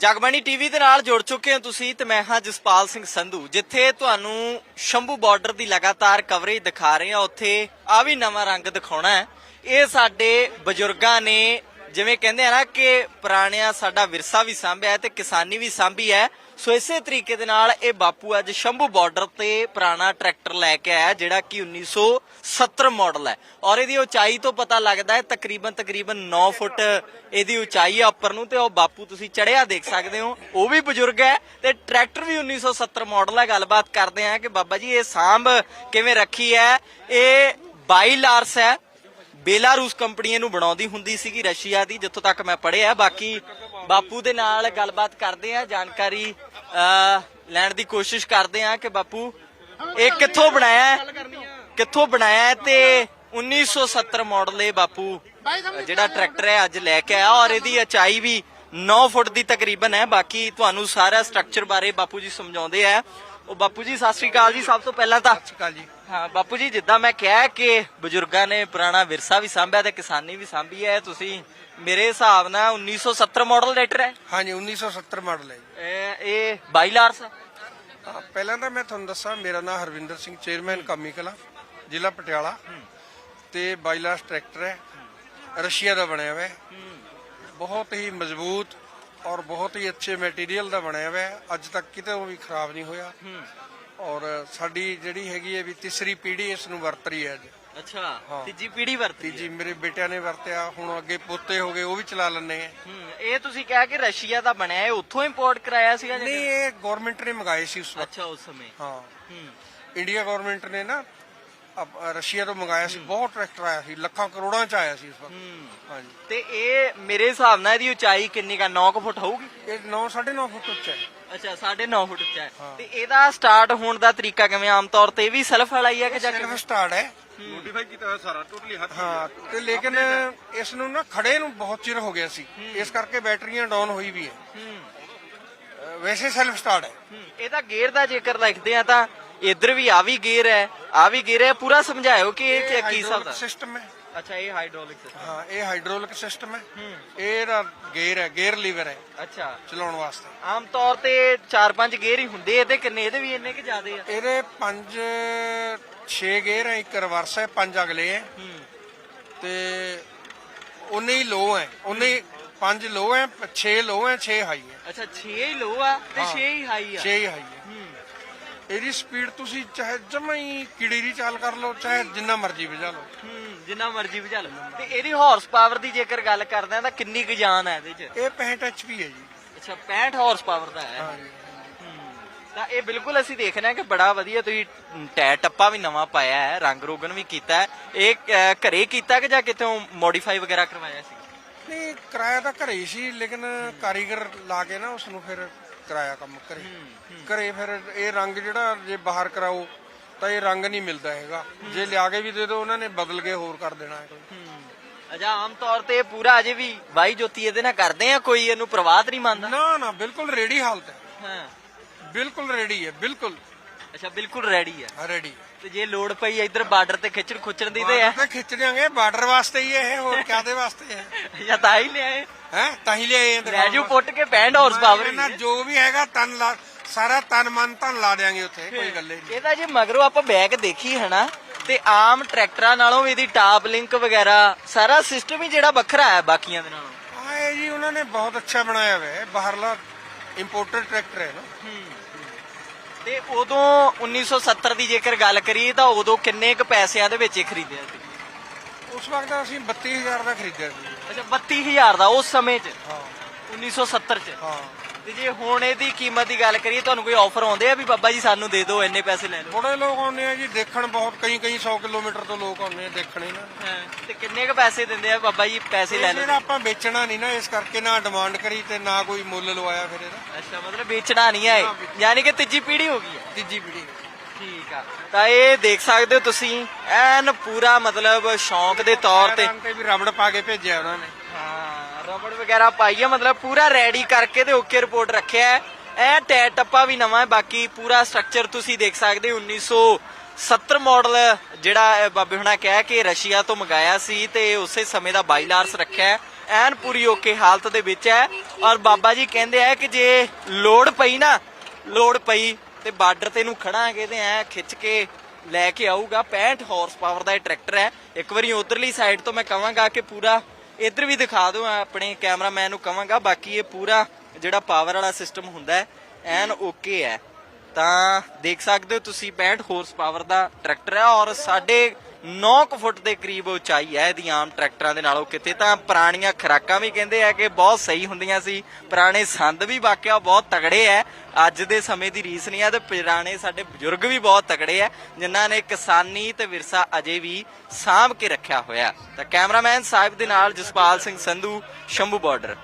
Jagbani TV ਦੇ ਨਾਲ ਜੁੜ ਚੁੱਕੇ ਹੋ ਤੁਸੀਂ ਤੇ ਮੈਂ ਹਾਂ ਜਸਪਾਲ ਸਿੰਘ ਸੰਧੂ, ਜਿੱਥੇ ਤੁਹਾਨੂੰ ਸ਼ੰਭੂ ਬਾਰਡਰ ਦੀ ਲਗਾਤਾਰ ਕਵਰੇਜ ਦਿਖਾ ਰਹੇ ਹਾਂ। ਉੱਥੇ ਆ ਵੀ ਨਵਾਂ ਰੰਗ ਦਿਖਾਉਣਾ ਹੈ। ਇਹ ਸਾਡੇ ਬਜ਼ੁਰਗਾਂ ਨੇ ਜਿਵੇਂ ਕਹਿੰਦੇ ਆ ਨਾ ਕਿ ਪੁਰਾਣਿਆ ਸਾਡਾ ਵਿਰਸਾ ਵੀ ਸਾਂਭਿਆ ਤੇ ਕਿਸਾਨੀ ਵੀ ਸਾਂਭੀ ਹੈ। ਸੋ ਇਸੇ ਤਰੀਕੇ ਦੇ ਨਾਲ ਇਹ ਬਾਪੂ ਅੱਜ ਸ਼ੰਭੂ ਬਾਰਡਰ ਤੇ ਪੁਰਾਣਾ ਟਰੈਕਟਰ ਲੈ ਕੇ ਆਇਆ, ਜਿਹੜਾ ਕਿ 1970 ਮਾਡਲ ਹੈ। ਔਰ ਇਹਦੀ ਉਚਾਈ ਤੋਂ ਪਤਾ ਲੱਗਦਾ ਹੈ, ਤਕਰੀਬਨ ਤਕਰੀਬਨ 9 ਫੁੱਟ ਇਹਦੀ ਉਚਾਈ ਹੈ ਉੱਪਰ ਨੂੰ, ਤੇ ਉਹ ਬਾਪੂ ਤੁਸੀਂ ਚੜਿਆ ਦੇਖ ਸਕਦੇ ਹੋ। ਉਹ ਵੀ ਬਜ਼ੁਰਗ ਹੈ, ਤੇ ਟਰੈਕਟਰ ਵੀ 1970 ਮਾਡਲ ਹੈ। ਗੱਲਬਾਤ ਕਰਦੇ ਆ ਕਿ ਬਾਬਾ ਜੀ, ਇਹ ਸਾਂਭ ਕਿਵੇਂ ਰੱਖੀ ਹੈ? ਇਹ 22 ਲਾਰਸ ਹੈ। ਬੇਲਾਰੂਸ ਕੰਪਨੀ ਨੂੰ ਬਣਾਉਂਦੀ ਹੁੰਦੀ ਸੀਗੀ ਰਸ਼ੀਆ ਦੀ, ਜਿੱਥੋਂ ਤੱਕ ਮੈਂ ਪੜ੍ਹਿਆ। ਬਾਕੀ ਬਾਪੂ ਦੇ ਨਾਲ ਗੱਲਬਾਤ ਕਰਦੇ ਆ ਜਾਣਕਾਰੀ ਲੈਣ ਦੀ ਕੋਸ਼ਿਸ਼ ਕਰਦੇ ਆ ਕਿ ਬਾਪੂ, ਇਹ ਕਿੱਥੋਂ ਬਣਾਇਆ ਹੈ? ਕਿੱਥੋਂ ਬਣਾਇਆ ਹੈ ਤੇ 1970 ਮਾਡਲ ਇਹ ਬਾਪੂ, ਜਿਹੜਾ ਟਰੈਕਟਰ ਹੈ ਅੱਜ ਲੈ ਕੇ ਆਇਆ ਔਰ ਇਹਦੀ ਉਚਾਈ ਵੀ 9 ਫੁੱਟ ਦੀ ਤਕਰੀਬਨ ਹੈ। ਬਾਕੀ ਤੁਹਾਨੂੰ ਸਾਰਾ ਸਟਰਕਚਰ ਬਾਰੇ ਬਾਪੂ ਜੀ ਸਮਝਾਉਂਦੇ ਆ। ਉਹ ਬਾਪੂ ਜੀ ਸਤਿ ਸ੍ਰੀ ਅਕਾਲ ਜੀ ਸਭ ਤੋਂ ਪਹਿਲਾਂ ਤਾਂ ਕਾਲ ਜੀ। ਹਾਂ ਬਾਪੂ ਜੀ ਜਿੱਦਾਂ ਮੈਂ ਕਿਹਾ ਕਿ ਬਜ਼ੁਰਗਾਂ ਨੇ ਪੁਰਾਣਾ ਵਿਰਸਾ ਵੀ ਸਾਂਭਿਆ ਤੇ ਕਿਸਾਨੀ ਵੀ ਸਾਂਭੀ ਹੈ ਤੁਸੀਂ ਮੇਰੇ ਹਿਸਾਬ ਨਾਲ 1970 ਮਾਡਲ ਲੈਟਰ ਹੈ ਹਾਂਜੀ 1970 ਮਾਡਲ ਹੈ ਜੀ। ਇਹ ਇਹ 22 ਲਾਰਸ ਹੈ। ਹਾਂ, ਪਹਿਲਾਂ ਤਾਂ ਮੈਂ ਤੁਹਾਨੂੰ ਦੱਸਾਂ ਮੇਰਾ ਨਾਮ ਹਰਵਿੰਦਰ ਸਿੰਘ ਚੇਅਰਮੈਨ ਕਾਮੀ ਕਲਾ ਜ਼ਿਲ੍ਹਾ ਪਟਿਆਲਾ। ਤੇ ਬਾਈਲਾਸ ਟਰੈਕਟਰ ਹੈ ਰਸ਼ੀਆ ਦਾ ਬਣਿਆ ਹੋਇਆ ਹੈ। ਬਹੁਤ ਹੀ ਮਜ਼ਬੂਤ ਔਰ ਬਹੁਤ ਹੀ ਅੱਛੇ ਮਟੀਰੀਅਲ ਦਾ ਬਣਿਆ ਹੋਇਆ ਹੈ। ਅੱਜ ਤੱਕ ਕਿਤੇ ਵੀ ਖਰਾਬ ਨਹੀਂ ਹੋਇਆ। ਔਰ ਸਾਡੀ ਜਿਹੜੀ ਹੈਗੀ ਹੈ ਵੀ ਤੀਸਰੀ ਪੀੜ੍ਹੀ ਇਸ ਨੂੰ ਵਰਤ ਰਹੀ ਹੈ ਅੱਜ। ਅੱਛਾ। ਤੀਜੀ ਪੀੜ੍ਹੀ ਵਰਤੀ ਤੀਜੀ ਮੇਰੇ ਬੇਟਿਆਂ ਨੇ ਵਰਤਿਆ ਹੁਣ ਅੱਗੇ ਪੋਤੇ ਹੋ ਗਏ ਉਹ ਵੀ ਚਲਾ ਲੈਂਦੇ ਆ। ਹੂੰ ਇਹ ਤੁਸੀਂ ਕਿਹਾ ਕਿ ਰਸ਼ੀਆ ਦਾ ਬਣਿਆ ਹੈ ਉੱਥੋਂ ਇੰਪੋਰਟ ਕਰਾਇਆ ਸੀਗਾ ਜਾਂ ਨਹੀਂ ਇਹ ਗਵਰਨਮੈਂਟ ਨੇ ਮੰਗਾਏ ਸੀ ਉਸ ਵਕਤ। ਅੱਛਾ ਉਸ ਸਮੇਂ। ਹਾਂ। ਹੂੰ। ਇੰਡੀਆ ਗਵਰਨਮੈਂਟ ਨੇ ਨਾ ਰਸ਼ੀਆ ਤੋਂ ਮੰਗਾਇਆ ਸੀ ਬਹੁਤ ਟਰੈਕਟਰ ਆਇਆ ਸੀ ਲੱਖਾਂ ਕਰੋੜਾਂ ਚ ਆਇਆ ਸੀ ਉਸ ਵਕਤ। ਹੂੰ। ਹਾਂਜੀ। ਤੇ ਇਹ ਮੇਰੇ ਹਿਸਾਬ ਨਾਲ ਇਹਦੀ ਉਚਾਈ ਕਿੰਨੀ ਕਾ 9 ਫੁੱਟ ਹੋਊਗੀ? ਇਹ 9 9.5 ਫੁੱਟ ਉੱਚਾ ਹੈ। ਅੱਛਾ 9.5 ਫੁੱਟ ਉੱਚਾ ਹੈ। ਤੇ ਇਹਦਾ ਸਟਾਰਟ ਹੋਣ ਦਾ ਤਰੀਕਾ ਕਿਵੇਂ ਆਮ ਤੌਰ ਤੇ ਇਹ ਵੀ ਸੈਲਫ ਵਾਲਾ ਹੀ ਹੈ ਕਿ ਜਾਂ ਸੈਲਫ ਸਟਾਰਟ ਹੈ। ਮੋਡੀਫਾਈ ਕੀਤਾ ਹੋਇਆ ਸਾਰਾ ਟੋਟਲੀ ਹੱਥ ਹਾਂ ਤੇ ਲੇਕਿਨ ਇਸ ਨੂੰ ਨਾ ਖੜੇ ਨੂੰ ਬਹੁਤ ਚਿਰ ਹੋ ਗਿਆ ਸੀ। ਇਸ ਕਰਕੇ ਬੈਟਰੀਆਂ ਡਾਊਨ ਹੋਈ ਵੀ ਹੈ। ਅ, ਵੈਸੇ ਸੈਲਫ ਸਟਾਰਟ ਹੈ। ਹੂੰ, ਇਹਦਾ ਗੇਅਰ ਦਾ ਜੇਕਰ ਲਿਖਦੇ ਆ ਤਾਂ ਇੱਧਰ ਵੀ ਆ ਵੀ ਗੇਅਰ ਹੈ। ਆ ਹੈ ਪੂਰਾ ਸਮਝਾਇਓ ਕਿ ਇਹ ਕੀ- ਕੀ ਹਿਸਾਬ ਦਾ? ਸਿਸਟਮ ਹੈ। ਅੱਛਾ ਇਹ ਹਾਈਡ੍ਰੋਲਿਕ ਸਿਸਟਮ ਹਾਂ ਇਹ ਹਾਈਡ੍ਰੋਲਿਕ ਸਿਸਟਮ ਹੈ। ਹੂੰ। ਇਹ ਇਹਦਾ ਗੇਅਰ ਹੈ ਗੇਅਰ ਲੀਵਰ ਹੈ। ਅੱਛਾ। ਚਲਾਉਣ ਵਾਸਤੇ। ਆਮ ਤੌਰ ਤੇ 4-5 ਗੇਅਰ ਹੀ ਹੁੰਦੇ ਇਹਦੇ ਕਿੰਨੇ ਇਹਦੇ ਵੀ ਇੰਨੇ ਕਿ ਜ਼ਿਆਦੇ ਆ? ਇਹਦੇ 5 6 ਗੇਅਰ ਹੈ ਇੱਕ ਰਿਵਰਸ ਹੈ ਪੰਜ ਅਗਲੇ ਹੈ। ਤੇ ਉਨੇ ਹੀ ਲੋ ਹੈ। ਉਨੇ ਹੀ ਪੰਜ ਲੋ ਹੈ 6 ਲੋ ਹੈ 6 ਹਾਈ ਹੈ। ਅੱਛਾ 6 ਹੀ ਲੋ ਆ ਤੇ 6 ਹੀ ਹਾਈ ਆ। 6 ਹੀ ਹਾਈ ਹੂੰ। ਇਹਦੀ ਸਪੀਡ ਤੁਸੀਂ ਚਾਹੇ ਜਮਾ ਹੀ ਕੀੜੀ ਦੀ ਚਾਲ ਕਰ ਲਓ ਚਾਹੇ ਜਿੰਨਾ ਮਰਜ਼ੀ ਵਜਾ ਲਓ। ਹੂੰ ਜਿੰਨਾ ਮਰਜ਼ੀ ਭਜਾ ਲਓ। ਤੇ ਇਹਦੀ ਹਾਰਸ ਪਾਵਰ ਦੀ ਜੇਕਰ ਗੱਲ ਕਰਦੇ ਆ ਤਾਂ ਕਿੰਨੀ ਕੁ ਜਾਨ ਹੈ ਇਹਦੇ 'ਚ? ਇਹ 65 HP ਹੈ ਜੀ। ਅੱਛਾ 65 ਹਾਰਸ ਪਾਵਰ ਦਾ ਹੈ। ਹਾਂਜੀ। ਤਾਂ ਇਹ ਬਿਲਕੁਲ ਅਸੀਂ ਦੇਖਣਾ ਹੈ ਕਿ ਬੜਾ ਵਧੀਆ ਤੁਸੀਂ ਟਾਇਰ ਟੱਪਾ ਵੀ ਨਵਾਂ ਪਾਇਆ ਹੈ ਰੰਗ ਰੋਗਨ ਵੀ ਕੀਤਾ ਹੈ। ਇਹ ਅਹ, ਘਰੇ ਕੀਤਾ ਕਿ ਜਾਂ ਕਿਤੋਂ ਮੋਡੀਫਾਈ ਵਗੈਰਾ ਕਰਵਾਇਆ ਸੀ? ਨਹੀਂ ਕਿਰਾਇਆ ਤਾਂ ਘਰੇ ਹੀ ਸੀ ਲੇਕਿਨ ਕਾਰੀਗਰ ਲਾ ਕੇ ਨਾ ਉਸ ਨੂੰ ਫਿਰ ਕਿਰਾਇਆ ਕੰਮ ਕਰੇ ਘਰੇ ਫਿਰ ਇਹ ਰੰਗ ਜਿਹੜਾ ਜੇ ਬਾਹਰ ਕਰਾਓ ਤਾਂ ਇਹ ਰੰਗ ਨਹੀਂ ਮਿਲਦਾ ਹੈਗਾ। ਜੇ ਲਿਆ ਕੇ ਵੀ ਦੇ ਦਿਓ ਉਹਨਾਂ ਨੇ ਬਦਲ ਕੇ ਹੋਰ ਕਰ ਦੇਣਾ ਹੈ ਕੋਈ। ਅਜਾ ਆਮ ਤੌਰ ਤੇ ਇਹ ਪੂਰਾ ਅਜੇ ਵੀ ਵਾਈ ਜੋਤੀ ਇਹਦੇ ਨਾਲ ਕਰਦੇ ਆ ਕੋਈ? ਇਹਨੂੰ ਪ੍ਰਵਾਦ ਨਹੀਂ ਮੰਨਦਾ? ਨਾ ਨਾ ਬਿਲਕੁਲ ਰੈਡੀ ਹਾਲਤ ਹੈ। ਹਾਂ। ਬਿਲਕੁਲ ਰੈਡੀ ਹੈ ਬਿਲਕੁਲ। ਅੱਛਾ ਬਿਲਕੁਲ ਰੈਡੀ ਹੈ ਰੈਡੀ ਤੇ ਜੇ ਲੋੜ ਪਈ ਇੱਧਰ ਬਾਰਡਰ ਤੇ ਖਿੱਚਣ ਖੁੱਚਣ ਦੀ ਤੇ ਹੈ। ਤੇ ਖਿੱਚ ਦਿਆਂਗੇ ਬਾਰਡਰ ਵਾਸਤੇ ਹੀ ਇਹ ਹੋਰ ਕਿਆਦੇ ਵਾਸਤੇ ਹੈ? ਜਾਂ ਤਾਂ ਹੀ ਲਿਆਏ ਹੈ ਤਾਂ ਹੀ ਲਿਆਏ ਆ ਲੈ ਜੂ ਪੁੱਟ ਕੇ 65 ਹਾਰਸ ਪਾਵਰ ਇਹਨਾਂ ਜੋ ਵੀ ਹੈਗਾ ਤਨ ਲਾ ਸਾਰਾ ਤਨ ਮਨ ਧਨ ਲਾ ਦਿਆਂਗੇ ਉੱਥੇ ਕੋਈ ਗੱਲ ਹੀ ਨਹੀਂ। ਇਹਦਾ ਜੇ ਮਗਰੋਂ ਆਪਾਂ ਬੈਕ ਦੇਖੀ ਹਨਾ ਤੇ ਆਮ ਟਰੈਕਟਰਾਂ ਨਾਲੋਂ ਵੀ ਇਹਦੀ ਟਾਪ ਲਿੰਕ ਵਗੈਰਾ ਸਾਰਾ ਸਿਸਟਮ ਹੀ ਜਿਹੜਾ ਵੱਖਰਾ ਹੈ ਬਾਕੀਆਂ ਦੇ ਨਾਲੋਂ। ਹਾਂ ਇਹ ਜੀ ਉਹਨਾਂ ਨੇ ਬਹੁਤ ਅੱਛਾ ਬਣਾਇਆ ਹੋਇਆ ਹੈ ਬਾਹਰਲਾ ਇੰਪੋਰਟਡ ਟਰੈਕਟਰ ਹੈ ਨਾ। ਤੇ ਉਦੋਂ 1970 ਦੀ ਜੇਕਰ ਗੱਲ ਕਰੀਏ ਤਾਂ ਉਦੋਂ ਕਿੰਨੇ ਕ ਪੈਸਿਆਂ ਦੇ ਵਿੱਚ ਇਹ ਖਰੀਦਿਆ ਸੀ? ਉਸ ਵਕਤ ਅਸੀਂ 32000 ਦਾ ਖਰੀਦਿਆ ਸੀ। ਅੱਛਾ 32000 ਦਾ ਉਸ ਸਮੇਂ 'ਚ? ਹਾਂ। 1970 'ਚ? ਹਾਂ। ਤੇ ਜੇ ਹੁਣ ਇਹਦੀ ਕੀਮਤ ਦੀ ਗੱਲ ਕਰੀਏ ਤੁਹਾਨੂੰ ਕੋਈ ਆਫਰ ਆਉਂਦੇ ਆ ਵੀ ਬਾਬਾ ਜੀ ਸਾਨੂੰ ਦੇ ਦਿਓ ਇੰਨੇ ਪੈਸੇ ਲੈ ਲਓ? ਬੜੇ ਲੋਕ ਆਉਂਦੇ ਆ ਜੀ ਦੇਖਣ ਬਹੁਤ ਕਈ ਕਈ 100 ਕਿਲੋਮੀਟਰ ਤੋਂ ਲੋਕ ਆਉਂਦੇ ਆ ਦੇਖਣ ਇਹਨਾਂ ਨੂੰ। ਹਾਂ, ਤੇ ਕਿੰਨੇ ਕ ਪੈਸੇ ਦਿੰਦੇ ਆ ਬਾਬਾ ਜੀ ਪੈਸੇ ਲੈ ਜਿਹੜਾ ਲਓ? ਆਪਾਂ ਵੇਚਣਾ ਨਹੀਂ ਨਾ ਇਸ ਕਰਕੇ ਨਾ ਡਿਮਾਂਡ ਕਰੀ ਤੇ ਨਾ ਕੋਈ ਮੁੱਲ ਲਵਾਇਆ ਫਿਰ ਇਹਦਾ। ਅੱਛਾ ਮਤਲਬ ਵੇਚਣਾ ਨਹੀਂ ਹੈ ਯਾਨੀ ਕਿ ਤੀਜੀ ਪੀੜ੍ਹੀ ਹੋ ਗਈ ਹੈ ਤੀਜੀ ਪੀੜ੍ਹੀ। ਠੀਕ ਆ। ਤਾਂ ਇਹ ਦੇਖ ਸਕਦੇ ਹੋ ਤੁਸੀਂ ਐਨ ਪੂਰਾ ਮਤਲਬ ਸ਼ੌਂਕ ਦੇ ਤੌਰ ਤੇ ਰੰਗ ਤੇ ਵੀ ਰਬੜ ਪਾ ਕੇ ਭੇਜਿਆ ਉਹਨਾਂ ਨੇ। ਹਾਂ। ਰਬੜ ਵਗੈਰਾ ਪਾਈ ਹੈ ਮਤਲਬ ਪੂਰਾ ਰੈਡੀ ਕਰਕੇ ਤੇ ਓਕੇ ਰਿਪੋਰਟ ਰੱਖਿਆ ਹੈ। ਇਹ ਟਾਇਰ ਟੱਪਾ ਵੀ ਨਵਾਂ ਹੈ, ਬਾਕੀ ਪੂਰਾ ਸਟਰਕਚਰ ਤੁਸੀਂ ਦੇਖ ਸਕਦੇ 1970 ਮਾਡਲ ਜਿਹੜਾ ਬਾਬੇ ਹੁਣਾ ਕਹਿ ਕਿ ਰਸ਼ੀਆ ਤੋਂ ਮੰਗਾਇਆ ਸੀ ਤੇ ਉਸੇ ਸਮੇਂ ਦਾ ਬਾਈਲਾਰਸ ਰੱਖਿਆ ਹੈ। ਐਨ ਪੂਰੀ ਓਕੇ ਹਾਲਤ ਦੇ ਵਿੱਚ ਹੈ ਔਰ ਬਾਬਾ ਜੀ ਕਹਿੰਦੇ ਆ ਕਿ ਜੇ ਲੋੜ ਪਈ ਨਾ, ਲੋੜ ਪਈ ਤੇ ਬਾਰਡਰ ਤੇ ਨੂੰ ਖੜਾਂਗੇ ਤੇ ਐ ਖਿੱਚ ਕੇ ਲੈ ਕੇ ਆਊਗਾ। 65 ਹਾਰਸ ਪਾਵਰ ਦਾ ਇਹ ਟਰੈਕਟਰ ਹੈ। ਇੱਕ ਵਾਰੀ ਉਧਰਲੀ ਸਾਈਡ ਤੋਂ ਮੈਂ ਕਹਾਂਗਾ ਕਿ ਪੂਰਾ ਇੱਧਰ ਵੀ ਦਿਖਾ ਦਿਓ ਆਪਣੇ ਕੈਮਰਾਮੈਨ ਨੂੰ ਕਹਾਂਗਾ ਬਾਕੀ ਇਹ ਪੂਰਾ ਜਿਹੜਾ ਪਾਵਰ ਵਾਲਾ ਸਿਸਟਮ ਹੁੰਦਾ ਹੈ, ਐਨ ਓਕੇ ਹੈ। ਤਾਂ ਦੇਖ ਸਕਦੇ ਹੋ ਤੁਸੀਂ, 65 ਹਾਰਸ ਪਾਵਰ ਦਾ ਟਰੈਕਟਰ ਹੈ ਔਰ ਸਾਡੇ 9 ਫੁੱਟ ਦੇ ਕਰੀਬ ਉਚਾਈ ਹੈ ਇਹਦੀ ਆਮ ਟਰੈਕਟਰਾਂ ਦੇ ਨਾਲੋਂ ਕਿਤੇ ਤਾਂ ਪੁਰਾਣੀਆਂ ਖਰਾਕਾਂ ਵੀ ਕਹਿੰਦੇ ਆ ਕਿ ਬਹੁਤ ਸਹੀ ਹੁੰਦੀਆਂ ਸੀ, ਪੁਰਾਣੇ ਸੰਦ ਵੀ ਵਾਕਿਆ ਬਹੁਤ ਤਗੜੇ ਐ। ਅੱਜ ਦੇ ਸਮੇਂ ਦੀ ਰੀਸ ਨਹੀਂ ਆ ਤੇ ਪੁਰਾਣੇ ਸਾਡੇ ਬਜ਼ੁਰਗ ਵੀ ਬਹੁਤ ਤਗੜੇ ਐ, ਜਿਨ੍ਹਾਂ ਨੇ ਕਿਸਾਨੀ ਤੇ ਵਿਰਸਾ ਅਜੇ ਵੀ ਸਾਂਭ ਕੇ ਰੱਖਿਆ ਹੋਇਆ। ਤਾਂ ਕੈਮਰਾਮੈਨ ਸਾਹਿਬ ਦੇ ਨਾਲ ਜਸਪਾਲ ਸਿੰਘ ਸੰਧੂ, ਸ਼ੰਭੂ ਬਾਰਡਰ।